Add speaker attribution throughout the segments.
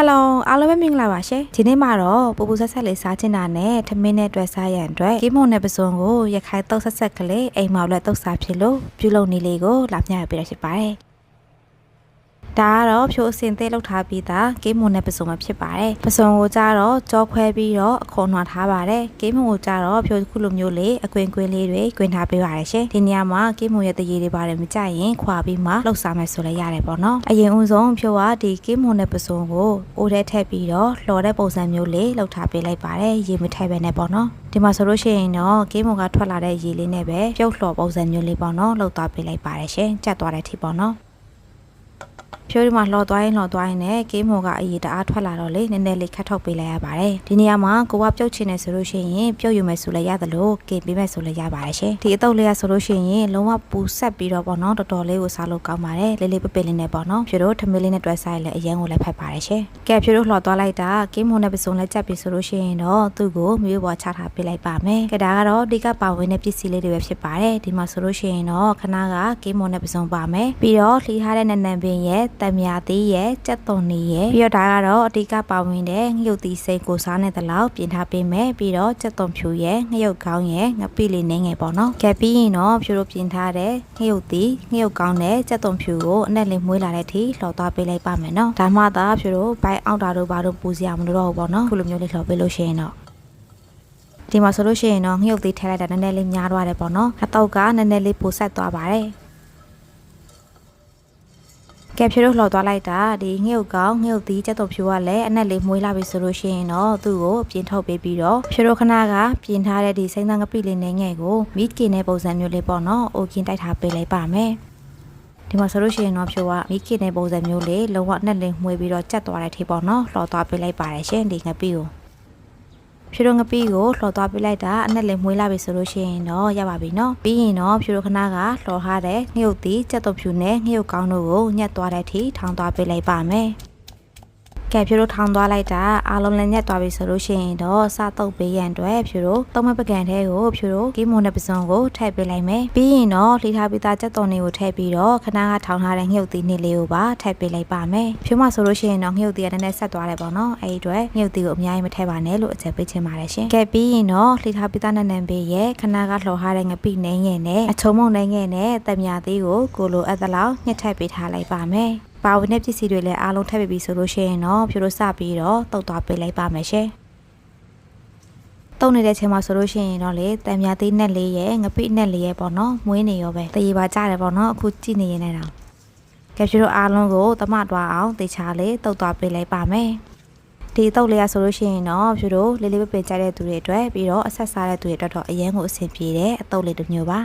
Speaker 1: ယ်လိုအားလုံးပဲမင်္ဂလာပါရှင်ဒီနေ့မှာတော့ပူပူဆက်ဆက်လေးစားချင်တာနဲ့ထမင်းနဲ့တွေ့စားရန်အတွက်ဂိမုံနဲ့ပစုံကိုရခိုင်တုတ်ဆက်ဆက်ကလေးအိမ်မောက်လက်တုတ်စားဖြစ်လို့ပြုလုပ်နေလေးကိုလာမျှရပေးရဖြစ်ပါတယ် ဒါကတော့ဖြိုးအစင်သေးလောက်ထားပြီးသားဂိမ်းမွန်နဲ့ပစုံမှာဖြစ်ပါတယ်ပစုံကိုကြတော့ကြောခွဲပြီးတော့အခွန်နှွာထားပါတယ်ဂိမ်းမွန်ကိုကြတော့ဖြိုးခုလိုမျိုးလေးအကွင်ကွင်းလေးတွေကွင်ထားပေးပါတယ်ရှင်ဒီနေရာမှာဂိမ်းမွန်ရဲ့တရေတွေပါတယ်မကြရင်ခွာပြီးမှလှုပ်စားမယ်ဆိုလည်းရတယ်ပေါ့နော်အရင်ဦးဆုံးဖြိုးကဒီဂိမ်းမွန်နဲ့ပစုံကိုအိုးထဲထည့်ပြီးတော့လှော်တဲ့ပုံစံမျိုးလေးလှုပ်ထားပေးလိုက်ပါတယ်ရေမထည့်ပဲနဲ့ပေါ့နော်ဒီမှာဆိုလို့ရှိရင်တော့ဂိမ်းမွန်ကထွက်လာတဲ့ရေလေးနဲ့ပဲပြုတ်လှော်ပုံစံမျိုးလေးပေါ့နော်လှုပ်သွားပေးလိုက်ပါတယ်ရှင်ကြက်သွားတဲ့ထိပေါ့နော် ဖြိုးဒီမှာလှော်သွားရင်လှော်သွားရင်လည်းဂိမ်းမော်ကအရေးတအားထွက်လာတော့လေနည်းနည်းလေးခတ်ထုတ်ပေးလိုက်ရပါတယ်ဒီနေရာမှာကိုကပြုတ်ချင်တယ်ဆိုလို့ရှိရင်ပြုတ်ယူမယ်ဆိုလည်းရတယ်လို့ဂိမ်းပေးမယ်ဆိုလည်းရပါတယ်ရှင်ဒီအတုပ်လေးကဆိုလို့ရှိရင်လုံးဝပူဆက်ပြီးတော့ပေါ့နော်တော်တော်လေးကိုစားလို့ကောင်းပါတယ်လေးလေးပပလေးနဲ့ပေါ့နော်ဖြိုးတို့ထမင်းလေးနဲ့တွဲစားရင်လည်းအရင်ကိုလည်းဖက်ပါတယ်ရှင်ကဲဖြိုးတို့လှော်သွားလိုက်တာဂိမ်းမော်နဲ့ပစုံနဲ့ကြက်ပြီးဆိုလို့ရှိရင်တော့သူ့ကိုမျိုးပေါ်ချထားပေးလိုက်ပါမယ်ကဲဒါကတော့ဒီကပါဝင်တဲ့ပစ္စည်းလေးတွေပဲဖြစ်ပါတယ်ဒီမှာဆိုလို့ရှိရင်တော့ခဏကဂိမ်းမော်နဲ့ပစုံပါမယ်ပြီးတော့လှီထားတဲ့နန်နန်ပင်ရဲ့တံမြာသေးရဲ့ကြက်သွန်နေရဲ့ပြီးတော့ဒါကတော့အဓိကပါဝင်တဲ့ငရုတ်သီးစိတ်ကိုစားနေတဲ့လောက်ပြင်ထားပေးမယ်ပြီးတော့ကြက်သွန်ဖြူရဲ့ငရုတ်ကောင်းရဲ့ငပိလေးနင်းငယ်ပေါ့နော်ကဲပြီးရင်တော့ဖြူတို့ပြင်ထားတဲ့ငရုတ်သီးငရုတ်ကောင်းတဲ့ကြက်သွန်ဖြူကိုအနက်လေးမွေးလာတဲ့အထိလှော်သွားပေးလိုက်ပါမယ်နော်ဒါမှသာဖြူတို့ဘိုက်အောက်တာတို့ဘာတို့ပူစရာမလိုတော့ဘူးပေါ့နော်ခုလိုမျိုးလေးလှော်ပေးလို့ရှိရင်တော့ဒီမှာဆိုလို့ရှိရင်တော့ငရုတ်သေးထည့်လိုက်တာနည်းနည်းလေးများသွားတယ်ပေါ့နော်အတော့ကနည်းနည်းလေးပိုဆက်သွားပါတယ် ကဲဖြိုးတို့လှော်သွားလိုက်တာဒီငှုတ်ကောင်ငှုတ်သီးချက်တော်ဖြိုးကလည်းအနက်လေးမွေးလာပြီဆိုလို့ရှိရင်တော့သူ့ကိုပြင်ထုတ်ပေးပြီးတော့ဖြိုးတို့ခဏကပြင်ထားတဲ့ဒီစိမ့်သားငပိလေးနဲ့ငယ်ကိုမီကင်တဲ့ပုံစံမျိုးလေးပေါ့နော်အိုကင်တိုက်ထားပေးလိုက်ပါမယ်ဒီမှာဆိုလို့ရှိရင်တော့ဖြိုးကမီကင်တဲ့ပုံစံမျိုးလေးလုံးဝအနက်လေးမွေးပြီးတော့ချက်သွားတဲ့ထိပေါ့နော်လှော်သွားပေးလိုက်ပါတယ်ရှင်ဒီငပိကို ဖြူတို့ငပိကိုလှော်သွားပေးလိုက်တာအနက်လည်းမွေးလာပြီဆိုလို့ရှိရင်တော့ရပါပြီနော်ပြီးရင်တော့ဖြူတို့ခနာကလှော်ထားတဲ့ငှုပ်သီးကြက်တုပ်ဖြူနဲ့ငှုပ်ကောင်းတို့ကိုညက်သွားတဲ့အထိထောင်းသွားပေးလိုက်ပါမယ် ကဲဖြူတို့ထောင်သွားလိုက်တာအားလုံးလည်းညက်သွားပြီဆိုလို့ရှိရင်တော့စတုပ်ပေးရန်အတွက်ဖြူတို့သုံးမပကံထဲကိုဖြူတို့ဂိမွန်တဲ့ပစုံကိုထည့်ပေးလိုက်မယ်ပြီးရင်တော့လှီထားပြီးသားကြက်သွန်တွေကိုထည့်ပြီးတော့ခဏကထောင်ထားတဲ့ငှုတ်သီးနှစ်လေးကိုပါထည့်ပေးလိုက်ပါမယ်ဖြူမဆိုလို့ရှိရင်တော့ငှုတ်သီးကလည်းနည်းနည်းဆက်သွားတယ်ပေါ့နော်အဲ့ဒီအတွက်ငှုတ်သီးကိုအများကြီးမထည့်ပါနဲ့လို့အကြံပေးချင်ပါတယ်ရှင်ကဲပြီးရင်တော့လှီထားပြီးသားနန်းနန်းပေးရဲ့ခဏကလှော်ထားတဲ့ငပိနှင်းငယ်နဲ့အချုံမုံနှင်းငယ်နဲ့တမြသေးကိုကိုလိုအပ်သလောက်ညှက်ထည့်ပေးထားလိုက်ပါမယ် ပါဝင်တဲ့ပစ္စည်းတွေလည်းအားလုံးထည့်ပေးပြီဆိုလို့ရှိရင်တော့ဖြိုးလို့စပြီးတော့တုတ်သွားပေးလိုက်ပါမယ်ရှင်တုံနေတဲ့ချိန်မှာဆိုလို့ရှိရင်တော့လေတံမြသေးနဲ့လေးရဲ့ငပိနဲ့လေးရဲ့ပေါ့နော်မွေးနေရောပဲတရေပါကြတယ်ပေါ့နော်အခုကြည့်နေရင်လည်းတော့ကဲဖြိုးတို့အားလုံးကိုတမတွားအောင်တေချာလေးတုတ်သွားပေးလိုက်ပါမယ်ဒီတုတ်လေးရဆိုလို့ရှိရင်တော့ဖြိုးတို့လေးလေးပပင်ကြတဲ့သူတွေအတွက်ပြီးတော့အဆက်စားတဲ့သူတွေအတွက်တော့အရင်ကိုအဆင်ပြေတဲ့အတုတ်လေးတစ်မျိုးပါ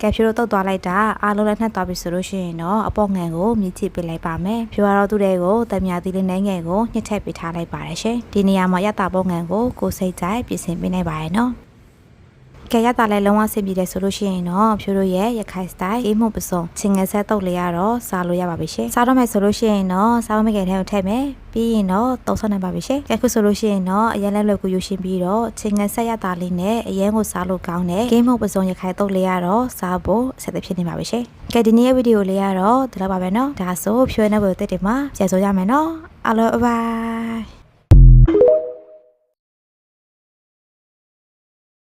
Speaker 1: ကဲဖြိုးတို့တုတ်သွားလိုက်တာအားလုံးလည်းနှက်သွားပြီဆိုလို့ရှိရင်တော့အပေါ်ငံကိုမြည်ချစ်ပေးလိုက်ပါမယ်ဖြိုးရတော့သူတွေကိုတံမြသီးလေးနှဲငယ်ကိုညှစ်ထည့်ပေးထားလိုက်ပါတယ်ရှင်ဒီနေရာမှာရတာပေါ်ငံကိုကိုစိတ်ကြိုက်ပြင်ဆင်ပေးနိုင်ပါရဲ့နော် ကဲရတာလည်းလုံးဝဆင်ပြေတယ်ဆိုလို့ရှိရင်တော့ဖြိုးတို့ရဲ့ရခိုင်စတိုင်အေးမှုပစုံချင်းငယ်ဆက်တုပ်လေးရတော့စားလို့ရပါပြီရှင်စားတော့မယ်ဆိုလို့ရှိရင်တော့စားမကဲထဲကိုထည့်မယ်ပြီးရင်တော့တုံးဆော့နိုင်ပါပြီရှင်။အခုဆိုလို့ရှိရင်တော့အရင်လက်လွယ်ကူယူရှင်ပြီးတော့ချင်းငယ်ဆက်ရတာလေးနဲ့အရင်ကိုစားလို့ကောင်းတဲ့ game ဟုတ်ပစုံရခိုင်တုပ်လေးရတော့စားဖို့ဆက်သဖြစ်နေပါပြီရှင်။ကဲဒီနေ့ရဲ့ဗီဒီယိုလေးကတော့ဒီလောက်ပါပဲနော်။ဒါဆိုဖြွေးနေဖို့တက်တယ်မှာပြန်ဆိုရမယ်နော်။အားလုံးဘိုင်